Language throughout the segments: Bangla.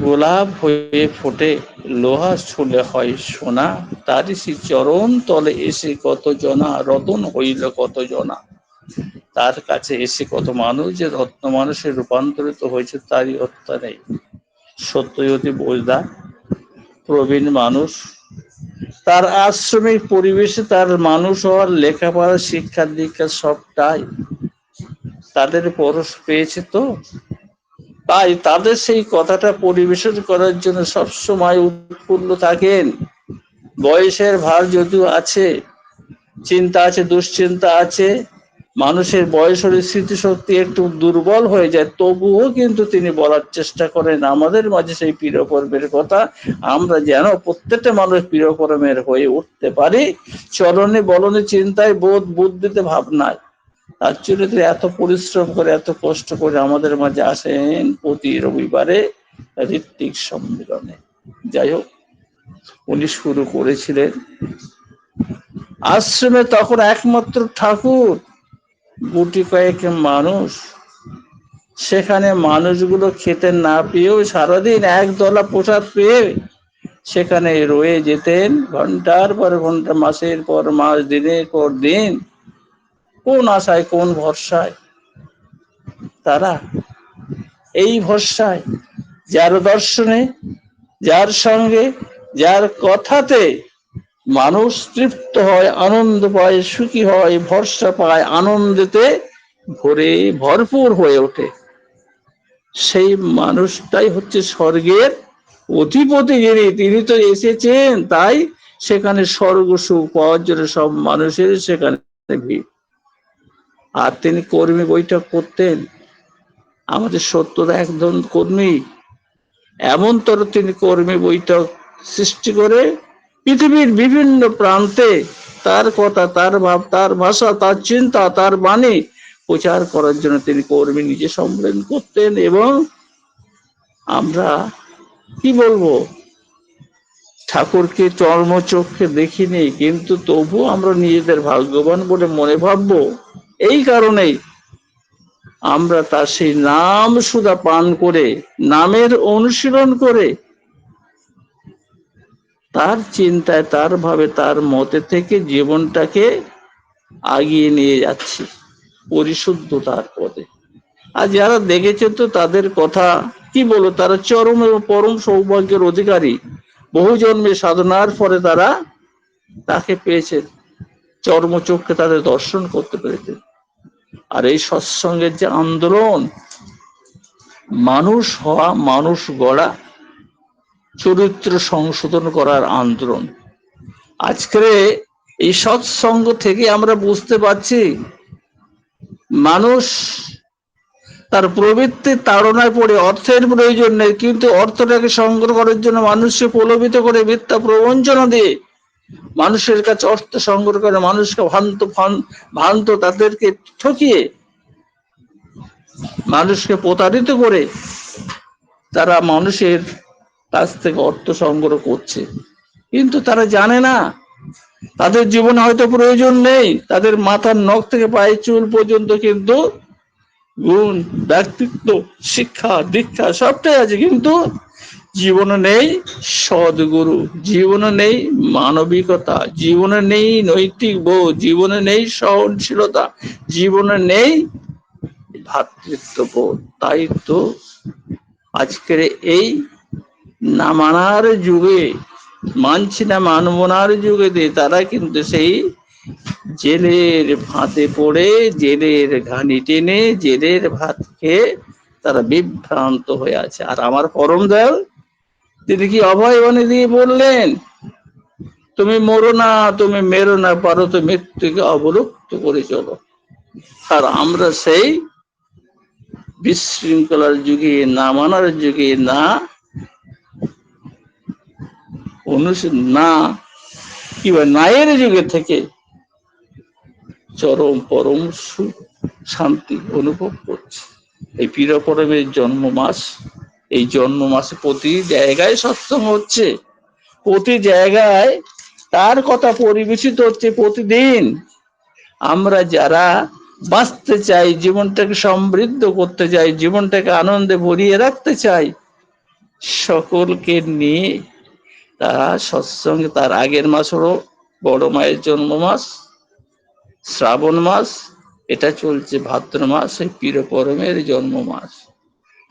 গোলাপ হয়ে ফোটে, লোহা ছুলে হয় সোনা। তারই সে চরণ তলে এসে কত জনা, রতন হইল কত জনা। তার কাছে এসে কত মানুষ, যে রত্ন মানুষে রূপান্তরিত হয়েছে, তারই হত্যা নেই। সত্যযতী বোঝদা, প্রবীণ মানুষ। তার আশ্রমিক পরিবেশে তার মানুষ হওয়ার লেখাপড়া শিক্ষা দীক্ষা সবটাই তাদের পরশ পেয়েছে তো? তাই তাদের সেই কথাটা পরিবেশন করার জন্য সবসময় উৎফুল্ল থাকেন। বয়সের ভার যদিও আছে, চিন্তা আছে, দুশ্চিন্তা আছে, মানুষের বয়স হলে স্মৃতিশক্তি একটু দুর্বল হয়ে যায়, তবুও কিন্তু তিনি বলার চেষ্টা করেন, আমাদের মাঝে সেই প্রিয়পর্বের কথা, আমরা যেন প্রত্যেকটা মানুষ প্রিয়পরমের হয়ে উঠতে পারি। চরণে বলনে চিন্তায় বোধ, বুদ্ধিতে ভাবনায়। তার এত পরিশ্রম করে, এত কষ্ট করে আমাদের মাঝে আসেন প্রতি রবিবারে ঋত্বিক সম্মেলনে। যাই হোক, উনি শুরু করেছিলেন। আশ্রমে তখন একমাত্র ঠাকুর, গুটি কয়েক মানুষ। সেখানে মানুষগুলো খেতে না পেয়েও সারাদিন একদলা প্রসাদ পেয়ে সেখানে রয়ে যেতেন। ঘণ্টার পর ঘণ্টা, মাসের পর মাস, দিনের পর দিন। কোন আশায়, কোন ভরসায়? তারা এই ভরসায়, যার দর্শনে, যার সঙ্গে, যার কথাতে মানুষ তৃপ্ত হয়, আনন্দ পায়, সুখী হয়, ভরসা পায়, আনন্দেতে ভরে ভরপুর হয়ে ওঠে। সেই মানুষটাই হচ্ছে স্বর্গের অধিপতি যিনি, তিনি তো এসেছেন, তাই সেখানে স্বর্গ সুখ পাওয়ার জন্য সব মানুষের সেখানে ভিড়। আর তিনি কর্মী বৈঠক করতেন। আমাদের সত্যদা একজন কর্মী। এমন তর তিনি কর্মী বৈঠক সৃষ্টি করে পৃথিবীর বিভিন্ন প্রান্তে তার কথা, তার ভাব, তার ভাষা, তার চিন্তা, তার বাণী প্রচার করার জন্য তিনি কর্মী নিজে সম্মেলন করতেন এবং আমরা কি বলব? ঠাকুরকে চর্মচক্ষে দেখিনি, কিন্তু তবু আমরা নিজেদের ভাগ্যবান বলে মনে ভাববো। এই কারণেই আমরা তার সেই নাম সুদা পান করে, নামের অনুশীলন করে, তার চিন্তায়, তার ভাবে, তার মতে থেকে জীবনটাকে আগিয়ে নিয়ে যাচ্ছি পরিশুদ্ধতার পথে। আর যারা দেখেছে তো তাদের কথা, কি বলো তারা চরম এবং পরম সৌভাগ্যের অধিকারী। বহু জন্মে সাধনার পরে তারা তাকে পেয়েছে, চর্মচক্ষে তাদের দর্শন করতে পেরেছে। আর এই সৎসঙ্গের যে আন্দোলন, মানুষ হওয়া, মানুষ গড়া, চরিত্র সংশোধন করার আন্দোলন। আজকে এই সৎসঙ্গ থেকে আমরা বুঝতে পারছি, মানুষ তার প্রবৃত্তির তাড়নায় পড়ে, অর্থের প্রয়োজন নেই, কিন্তু অর্থটাকে সংগ্রহ করার জন্য মানুষকে প্রলোভিত করে মিথ্যা প্রবঞ্চনা দিয়ে মানুষের কাছে অর্থ সংগ্রহ করে, মানুষকে ভ্রান্ত ভ্রান্ত তাদেরকে ঠকিয়ে মানুষকে প্রতারিত করে তারা মানুষের কাছ থেকে অর্থ সংগ্রহ করছে। কিন্তু তারা জানে না, তাদের জীবনে হয়তো প্রয়োজন নেই, তাদের মাথার নখ থেকে পায়ে চুল পর্যন্ত কিন্তু গুণ, ব্যক্তিত্ব, শিক্ষা, দীক্ষা সবটাই আছে, কিন্তু জীবনে নেই সদ্গুরু, জীবনে নেই মানবিকতা, জীবনে নেই নৈতিক বোধ, জীবনে নেই সহনশীলতা, জীবনে নেই ভাতৃত্ব বোধ তাই তো আজকের এই না মানার যুগে, মানছি না মানবনার দিয়ে তারা কিন্তু সেই জেলের ভাতে পড়ে, জেলের ঘানি টেনে, জেলের ভাত খেয়ে তারা বিভ্রান্ত হয়ে আছে। আর আমার পরম দয়াল তিনি কি অভয় বাণী দিয়ে বললেন? তুমি মরো না, তুমি মেরো না, পারো তো মৃত্যুকে অবলুপ্ত করে চলো। আর আমরা সেই বিশৃঙ্খলার যুগে, না মানার যুগে, না না কি নায়ের যুগে থেকে চরম পরম সুখ, শান্তি অনুভব করছে। এই পীরপরমের জন্ম মাস এই জন্ম মাসে প্রতি জায়গায় সৎসঙ্গ হচ্ছে। প্রতি জায়গায় তার কথা পরিবেশিত হচ্ছে প্রতিদিন। আমরা যারা বাঁচতে চাই, জীবনটাকে সমৃদ্ধ করতে চাই, জীবনটাকে আনন্দে ভরিয়ে রাখতে চাই, সকলকে নিয়ে তারা সৎসঙ্গে, তার আগের মাস হলো বড় মায়ের জন্ম মাস, শ্রাবণ মাস, এটা চলছে ভাদ্র মাস, এই পীর পরমের জন্ম মাস।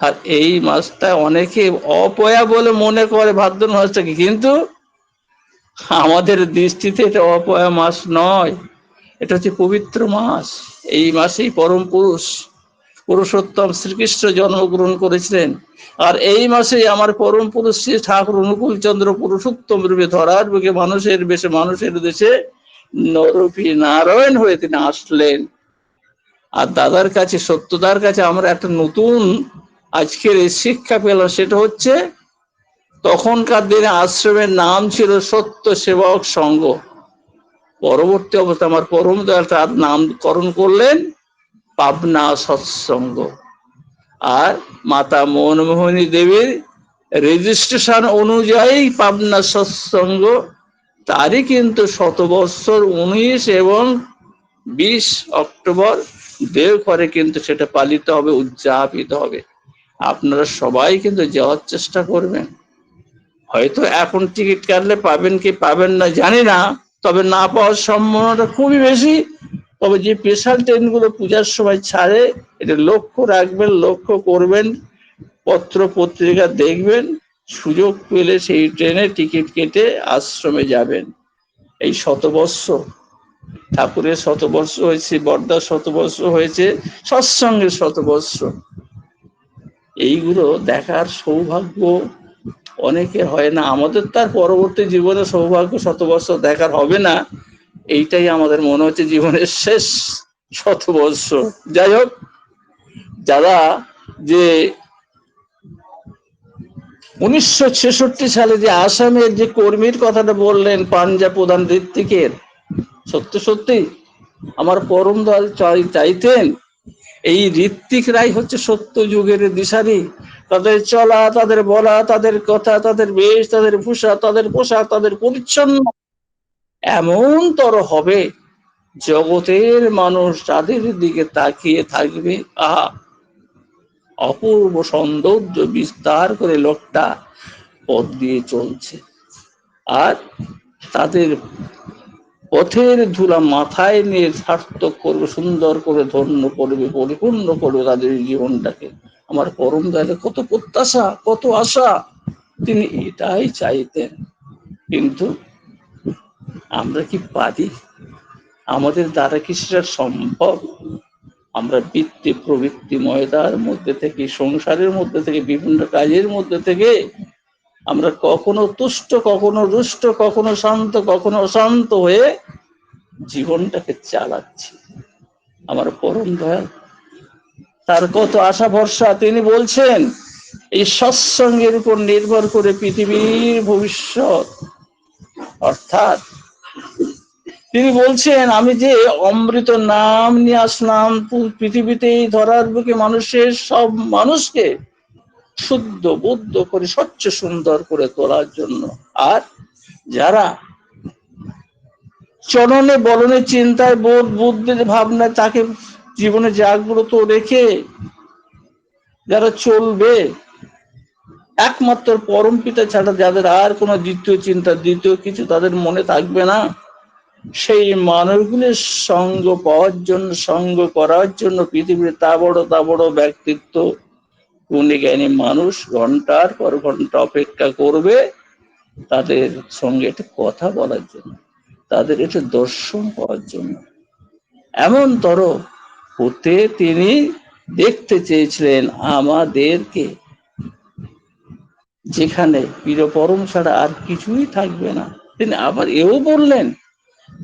আর এই মাসটা অনেকে অপয়া বলে মনে করে ভাদ্র মাসটাকে, কিন্তু আমাদের দৃষ্টিতে এটা অপয়া মাস নয়, এটা হচ্ছে পবিত্র মাস। এই মাসেই পরম পুরুষ, পুরুষোত্তম শ্রীকৃষ্ণ জন্মগ্রহণ করেছিলেন। আর এই মাসে আমার পরম পুরুষ শ্রী ঠাকুর অনুকূল চন্দ্র পুরুষোত্তম রূপে ধরার বুকে মানুষের বেশে মানুষের দেশে নরপি নারায়ণ হয়ে তিনি আসলেন। আর দাদার কাছে, সত্যদার কাছে আমরা একটা নতুন আজকের এই শিক্ষা পেলাম সেটা হচ্ছে তখনকার দিনে আশ্রমের নাম ছিল সত্য সেবক সংঘ। পরবর্তী অবস্থা, আমার পরম দয়াল তার নামকরণ করলেন পাবনা সৎসঙ্গ। আর মাতা মনমোহনী দেবীর রেজিস্ট্রেশন অনুযায়ী পাবনা সৎসঙ্গ, তারই কিন্তু শতবৎসর উনিশ এবং বিশ অক্টোবর দেওঘরে কিন্তু সেটা পালিত হবে, উদযাপিত হবে। আপনারা সবাই কিন্তু যাওয়ার চেষ্টা করবেন। হয়তো এখন টিকিট কাটলে পাবেন কি পাবেন না জানি না, তবে না পাওয়ার সম্ভাবনাটা খুবই বেশি। তবে যে স্পেশাল ট্রেনগুলো পূজার সময় ছাড়ে, এটা লক্ষ্য রাখবেন, লক্ষ্য করবেন, পত্র পত্রিকা দেখবেন, সুযোগ পেলে সেই ট্রেনে টিকিট কেটে আশ্রমে যাবেন। এই শতবর্ষ, ঠাকুরের শতবর্ষ হয়েছে, বর্দার শতবর্ষ হয়েছে, সৎসঙ্গের শতবর্ষ। এইগুলো দেখার সৌভাগ্য অনেকে হয় না। আমাদের তার পরবর্তী জীবনে সৌভাগ্য শতবর্ষ দেখার হবে না। এইটাই আমাদের মনে হচ্ছে জীবনের শেষ শতবর্ষ। যাই হোক, যারা যে উনিশশো ছেষট্টি সালে যে আসামের যে কর্মীর কথাটা বললেন পাঞ্জাব প্রধান ঋত্বিকের, সত্যি সত্যি আমার পরম দল চাইতেন এই ঋত্বিক রায় হচ্ছে সত্য যুগের দিশারি। তাদের চলা, তাদের বলা, তাদের কথা, তাদের বেশ, তাদের ভূষা তাদের পোশাক, তাদের পরিচ্ছন্ন। এমন তর হবে, জগতের মানুষ তাদের দিকে তাকিয়ে থাকবে। আহা! অপূর্ব সৌন্দর্য বিস্তার করে লোকটা পথ দিয়ে চলছে। আর তাদের পথের ধুলা মাথায় নিয়ে সার্থক করবে, সুন্দর করে ধন্য করবে, পরিপূর্ণ করবে তাদের জীবনটাকে। আমার পরম দয়ালে, কত প্রত্যাশা, কত আশা, তিনি এটাই চাইতেন। কিন্তু আমরা কি পারি? আমাদের দ্বারা কি সেটা সম্ভব? আমরা বৃত্তি প্রবৃত্তি ময়দার মধ্যে থেকে, সংসারের মধ্যে থেকে, বিভিন্ন কাজের মধ্যে থেকে আমরা কখনো তুষ্ট, কখনো রুষ্ট, কখনো শান্ত, কখনো অশান্ত হয়ে জীবনটাকে চালাচ্ছি। আমার পরম দয়াল। তার কত আশা ভরসা, তিনি বলছেন, এই সৎসঙ্গের উপর নির্ভর করে পৃথিবীর ভবিষ্যৎ। অর্থাৎ, তিনি বলছেন, আমি যে অমৃত নাম নিয়ে আসলাম পৃথিবীতে ধরার বুকে মানুষের সব মানুষকে শুদ্ধ, বুদ্ধ করে, স্বচ্ছ, সুন্দর করে তোলার জন্য। আর যারা চরণে বলনে চিন্তায় বোধ বুদ্ধির ভাবনা তাকে জীবনে জাগ্রত রেখে যারা চলবে, একমাত্র পরম পিতা ছাড়া যাদের আর কোনো দ্বিতীয় চিন্তা, দ্বিতীয় কিছু তাদের মনে থাকবে না। সেই মানুষগুলির সঙ্গ পাওয়ার জন্য, সঙ্গ করার জন্য পৃথিবীর তা বড় তা বড় ব্যক্তিত্ব গুণী জ্ঞানী মানুষ ঘণ্টার পর ঘণ্টা অপেক্ষা করবে তাদের সঙ্গে একটু কথা বলার জন্য, তাদের একটু দর্শন পাওয়ার জন্য। এমন তর হতে তিনি দেখতে চেয়েছিলেন আমাদেরকে, যেখানে পীর পরম ছাড়া আর কিছুই থাকবে না। তিনি আবার এও বললেন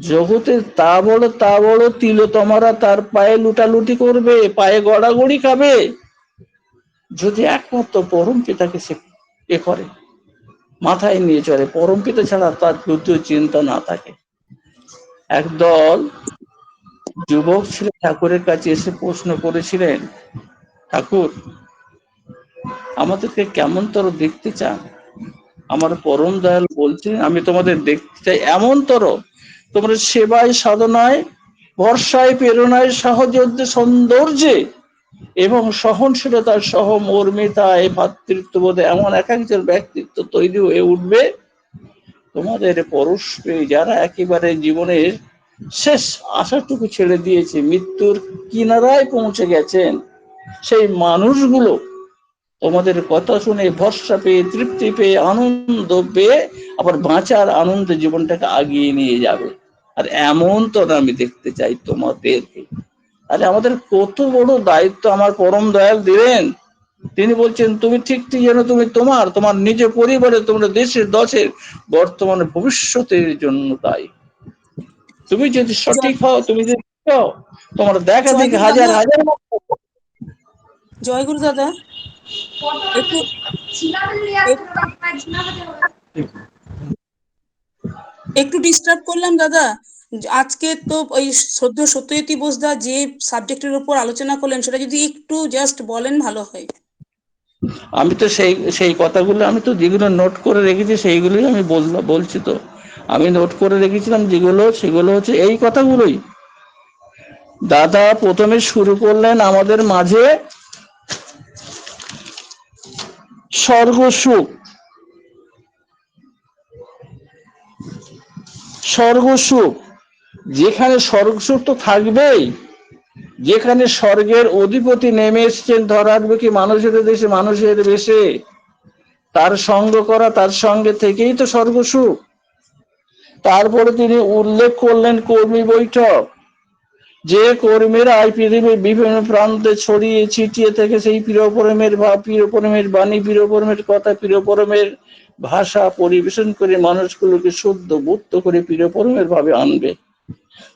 জগতে তা বড় তা বড় তিল তোমারা তার পায়ে লুটালুটি করবে, পায়ে গড়াগড়ি খাবে। যদি একমাত্র পরম পিতাকে সে এ করে, মাথায় নিয়ে চলে, পরম পিতা ছাড়া তার দ্বিতীয় চিন্তা না থাকে। একদল যুবক ছিল, ঠাকুরের কাছে এসে প্রশ্ন করেছিলেন, ঠাকুর, আমাদেরকে কেমন তর দেখতে চান? আমার পরম দয়াল বলছেন আমি তোমাদের দেখতে চাই এমন তর তোমরা সেবায়, সাধনায়, ভরসায়, প্রেরণায় সহযোদ্ধে সৌন্দর্যে এবং সহনশীলতার সহ মর্মিতায় ভাতৃত্ববোধে এমন এক একজন ব্যক্তিত্ব তৈরি হয়ে উঠবে। তোমাদের পরস্পরে যারা একেবারে জীবনের শেষ আশাটুকু ছেড়ে দিয়েছে, মৃত্যুর কিনারায় পৌঁছে গেছেন, সেই মানুষগুলো তোমাদের কথা শুনে ভরসা পেয়ে, তৃপ্তি পেয়ে, আনন্দ পেয়ে আবার বাঁচার আনন্দ জীবনটাকে আগিয়ে নিয়ে যাবে। আর এমন তো আমি দেখতে চাই তোমাদেরকে। আরে আমাদের কত বড় দায়িত্ব আমার পরম দয়াল দিলেন তিনি বলছেন তুমি ঠিক ঠিক যেন তুমি তোমার তোমার নিজের পরিবারে তোমার দেশের দশের বর্তমানে ভবিষ্যতের জন্য তাই তুমি যদি সঠিক হও তুমি যদি তোমার দেখা দেখি হাজার হাজার জয় গুরু দাদা। একটু একটু ডিস্টার্ব করলাম দাদা। আজকে তো ওই সদ্য সত্যজিৎ বোসদা যে সাবজেক্টের উপর আলোচনা করলেন, সেটা যদি একটু জাস্ট বলেন ভালো হয়। আমি তো সেই সেই কথাগুলো আমি তো যেগুলো নোট করে রেখেছি, সেইগুলোই আমি বললাম বলছি তো। আমি নোট করে রেখেছিলাম যেগুলো, সেগুলো হচ্ছে এই কথাগুলোই। দাদা প্রথমে শুরু করলেন আমাদের মাঝে স্বর্গ সুখ স্বর্গ সুখ যেখানে স্বর্গ সুখ তো থাকবেই, যেখানে স্বর্গের অধিপতি নেমে এসছেন ধরার কি মানুষের দেশে, মানুষের বেশে। তার সঙ্গ করা, তার সঙ্গে থেকেই তো স্বর্গ সুখ তারপরে তিনি উল্লেখ করলেন কর্মী বৈঠক। যে কর্মীরা এই পৃথিবীর বিভিন্ন প্রান্তে ছড়িয়ে ছিটিয়ে থেকে সেই প্রিয়পরমের বা প্রিয়পরমের বাণী প্রিয়পরমের কথা প্রিয়পরমের ভাষা পরিবেশন করে মানুষগুলোকে শুদ্ধ, বুদ্ধ করে প্রিয়পরমের ভাবে আনবে।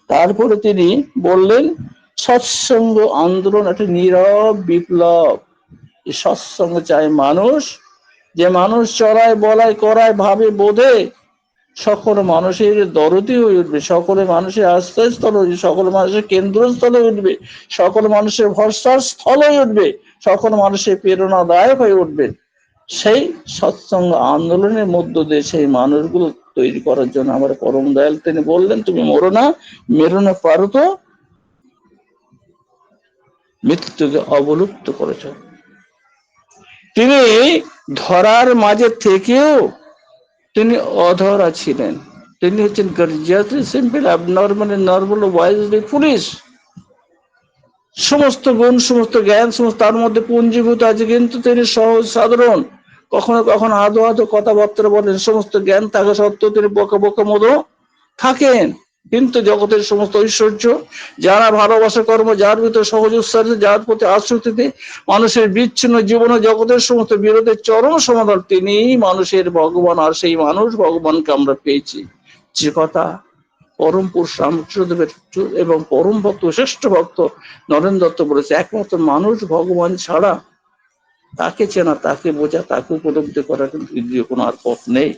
তারপরে তিনি বললেন, সৎসঙ্গ আন্দোলন একটা নীরব বিপ্লব। সৎসঙ্গ চায় মানুষ। যে মানুষ চড়ায়, বলায়, করায়, ভাবে বোধে সকল মানুষের দরদি হয়ে উঠবে। সকলে মানুষের আশ্রয়স্থল হয়ে সকল মানুষের কেন্দ্রস্থলে উঠবে। সকল মানুষের ভরসার স্থল হয়ে উঠবে। সকল মানুষের প্রেরণাদায়ক হয়ে উঠবে। সেই সৎসঙ্গ আন্দোলনের মধ্য দিয়ে সেই মানুষগুলো তৈরি করার জন্য আমার পরম দয়াল। তিনি বললেন, তুমি মরো না, মেরো না, পারো তো। মৃত্যুকে অবলুপ্ত করেছ। তিনি ধরার মাঝে থেকেও তিনি অধরা ছিলেন। তিনি হচ্ছেন গর্জিয়াত, simple abnormal normal wisely police সমস্ত গুণ, সমস্ত জ্ঞান, সমস্ত তার মধ্যে পুঞ্জীভূত আছে, কিন্তু তিনি সহজ সাধারণ। কখনো কখনো আদো আদো কথাবার্তা বলেন সমস্ত জ্ঞান থাকা সত্ত্বেও তিনি বোকা বোকা মতো থাকেন। কিন্তু জগতের সমস্ত ঐশ্বর্য, যারা ভালোবাসা কর্ম, যার ভিতরে সহজ উৎসাহ যার প্রতি আসক্তিতে মানুষের বিচ্ছিন্ন জীবন জগতের সমস্ত বিরোধের চরম সমাধান তিনি মানুষের ভগবান, আর সেই মানুষ ভগবানকে আমরা পেয়েছি। যে কথা পরম পুরুষ রামকৃষ্ণদেবের এবং পরম ভক্ত, শ্রেষ্ঠ ভক্ত নরেন্দ্র দত্ত বলেছে, একমাত্র মানুষ ভগবান ছাড়া তাকে চেনা, তাকে বোঝা, তাকে উপলব্ধি করা কিন্তু দ্বিতীয় কোনো আর পথ নেই।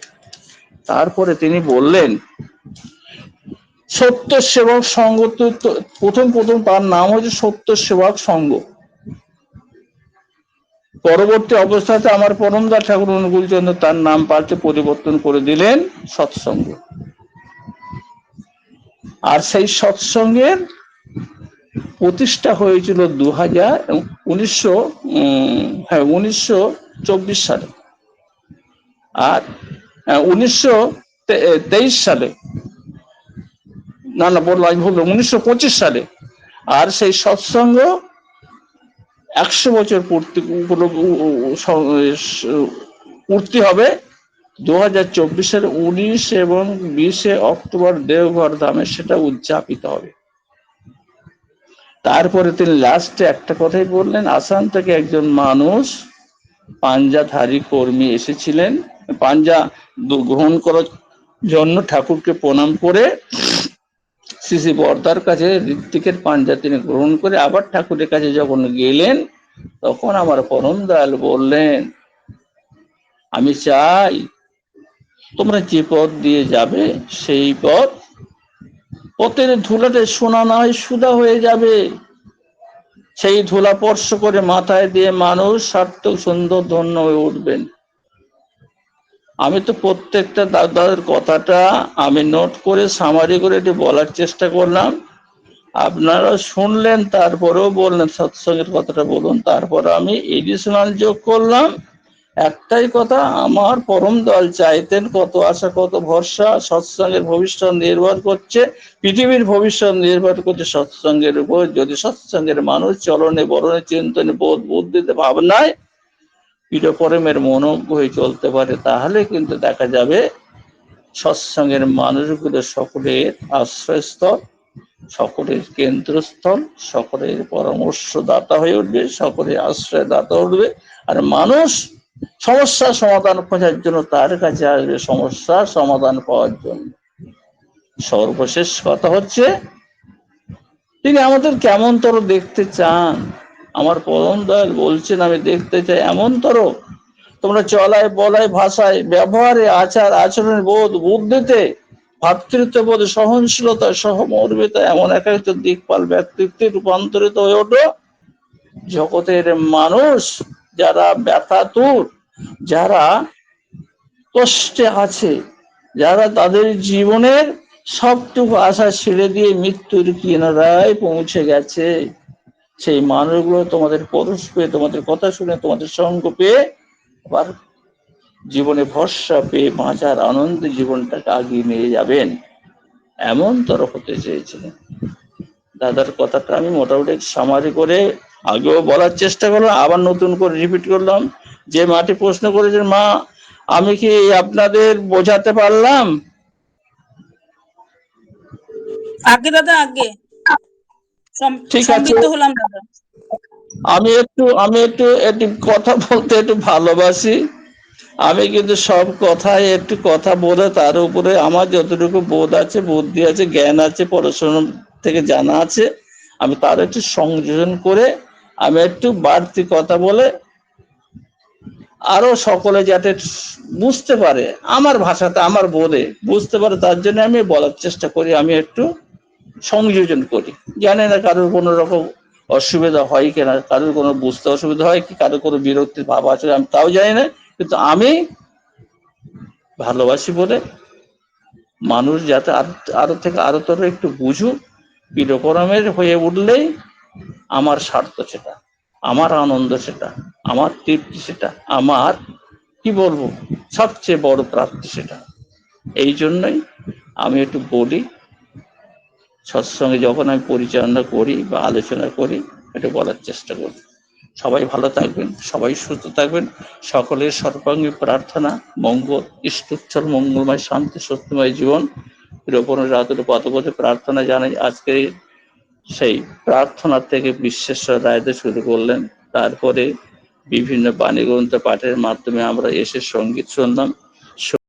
তারপরে তিনি বললেন, সত্য সেবক সঙ্গ প্রথম প্রথম তার নাম হচ্ছে সত্য সেবক সঙ্গ পরবর্তী অবস্থাতে আমার পরমদার ঠাকুর অনুকূল চন্দ্র তার নাম পাল্টে পরিবর্তন করে দিলেন সৎসঙ্গ। আর সেই সৎসঙ্গের প্রতিষ্ঠা হয়েছিল দু হাজার উনিশশো হ্যাঁ উনিশশো চব্বিশ সালে। আর উনিশশো তেইশ সালে। না না বলল আমি বললাম উনিশশো পঁচিশ সালে। আর সেই সৎসঙ্গ একশো বছর পূর্তি পূর্তি হবে দু হাজার চব্বিশের উনিশ এবং বিশে অক্টোবর দেওঘর ধামে সেটা উদযাপিত হবে। তারপরে তিনি লাস্টে একটা কথাই বললেন আসাম থেকে একজন মানুষ পাঞ্জাধারী কর্মী এসেছিলেন। পাঞ্জা গ্রহণ করার জন্য ঠাকুরকে প্রণাম করে শ্রী বর্দার কাছে ঋত্বিকের পাঞ্জা তিনি গ্রহণ করে আবার ঠাকুরের কাছে যখন গেলেন, তখন আমার পরম দয়াল বললেন, আমি চাই তোমরা যে পথ দিয়ে যাবে, সেই পথ পথের ধুলাতে সোনা নয়, সুদা হয়ে যাবে। সেই ধুলা স্পর্শ করে মাথায় দিয়ে মানুষ সার্থক, সুন্দর, ধন্য হয়ে উঠবেন। আমি তো প্রত্যেকটা দাদার কথাটা আমি নোট করে, সামারি করে এটি বলার চেষ্টা করলাম। আপনারা শুনলেন, তারপরেও বললেন, সৎসঙ্গের কথাটা বলুন। তারপর আমি এডিশনাল যোগ করলাম। একটাই কথা, আমার পরম দল চাইতেন কত আশা, কত ভরসা, সৎসঙ্গের ভবিষ্যৎ নির্ভর করছে, পৃথিবীর ভবিষ্যৎ নির্ভর করছে সৎসঙ্গের উপর। যদি সৎসঙ্গের মানুষ চলনে, বরণে, চিন্তনে, বোধ, বুদ্ধিতে, ভাবনায় পরমের মনোজ্ঞ হয়ে চলতে পারে, তাহলে কিন্তু দেখা যাবে সৎসঙ্গের মানুষগুলো সকলের আশ্রয়স্থল, সকলের কেন্দ্রস্থল, সকলের পরামর্শদাতা হয়ে উঠবে, সকলের আশ্রয়দাতা উঠবে। আর মানুষ সমস্যার সমাধান খোঁজার জন্য তার কাছে আসবে। সমস্যার সমাধান পাওয়ার জন্য। সর্বশেষ কথা হচ্ছে, তিনি আমাদের কেমন তর দেখতে চান? আমার পরম দয়াল বলছেন, আমি দেখতে চাই এমন তর তোমরা চলায় বলায় ভাষায় ব্যবহারে, আচার আচরণের বোধ, বুদ্ধিতে, ভাতৃত্ববোধ, সহনশীলতা সহমর্মিতা এমন এক একটা দিকপাল ব্যক্তিত্বে রূপান্তরিত হয়ে ওঠো। জগতের মানুষ যারা ব্যথা ব্যথাতুর, যারা কষ্টে আছে, যারা তাদের জীবনের সবটুকু আশা ছেড়ে দিয়ে মৃত্যুর কিনারায় পৌঁছে গেছে। সেই মানুষগুলো তোমাদের পরশ পেয়ে, তোমাদের কথা শুনে, তোমাদের সঙ্গ পেয়ে আবার জীবনে ভরসা পেয়ে বাঁচার আনন্দে জীবনটাকে আগিয়ে নিয়ে যাবেন। এমন তরফ হতে চেয়েছিলেন। দাদার কথাটা আমি মোটামুটি সামারি করে আগেও বলার চেষ্টা করলাম আবার নতুন করে রিপিট করলাম। যে মাটি প্রশ্ন করেছেন মা আমি কি আপনাদের বোঝাতে পারলাম? আগে দাদা আগে। ঠিক আছে। হলাম দাদা। আমি একটু আমি একটু একটু কথা বলতে একটু ভালোবাসি। আমি কিন্তু সব কথায় একটু কথা বলে তার উপরে আমার যতটুকু বোধ আছে বুদ্ধি আছে জ্ঞান আছে পড়াশোনা থেকে জানা আছে আমি তার একটু সংযোজন করে আমি একটু বাড়তি কথা বলে আরও সকলে যাতে বুঝতে পারে, আমার ভাষাতে, আমার বোধে বুঝতে পারে, তার জন্য আমি বলার চেষ্টা করি, আমি একটু সংযোজন করি। জানি না কারোর কোনো রকম অসুবিধা হয় কিনা, কারোর কোনো বুঝতে অসুবিধা হয় কি, কারোর কোনো বিরক্তির ভাব আছে আমি তাও জানি না, কিন্তু আমি ভালোবাসি বলে মানুষ যাতে আরও আরও থেকে আরও তোর একটু বুঝুক বিরকরমের হয়ে উঠলেই আমার স্বার্থ সেটা, আমার আনন্দ সেটা, আমার তৃপ্তি সেটা, আমার, কি বলব, সবচেয়ে বড় প্রাপ্তি সেটা। এই জন্যই আমি একটু বলি, সৎসঙ্গে যখন আমি পরিচালনা করি বা আলোচনা করি এটা বলার চেষ্টা করি। সবাই ভালো থাকবেন, সবাই সুস্থ থাকবেন। সকলের সর্বাঙ্গী প্রার্থনা, মঙ্গল, ইষ্টুচ্ছল, মঙ্গলময়, শান্তি, সত্যময় জীবন। রোপণ রাতের পথপথে প্রার্থনা জানাই আজকে সেই প্রার্থনা থেকে বিশ্বেশ্বর রায়তে শুরু করলেন। তারপরে বিভিন্ন বাণীগ্রন্থ পাঠের মাধ্যমে আমরা এসে সংগীত শুনলাম।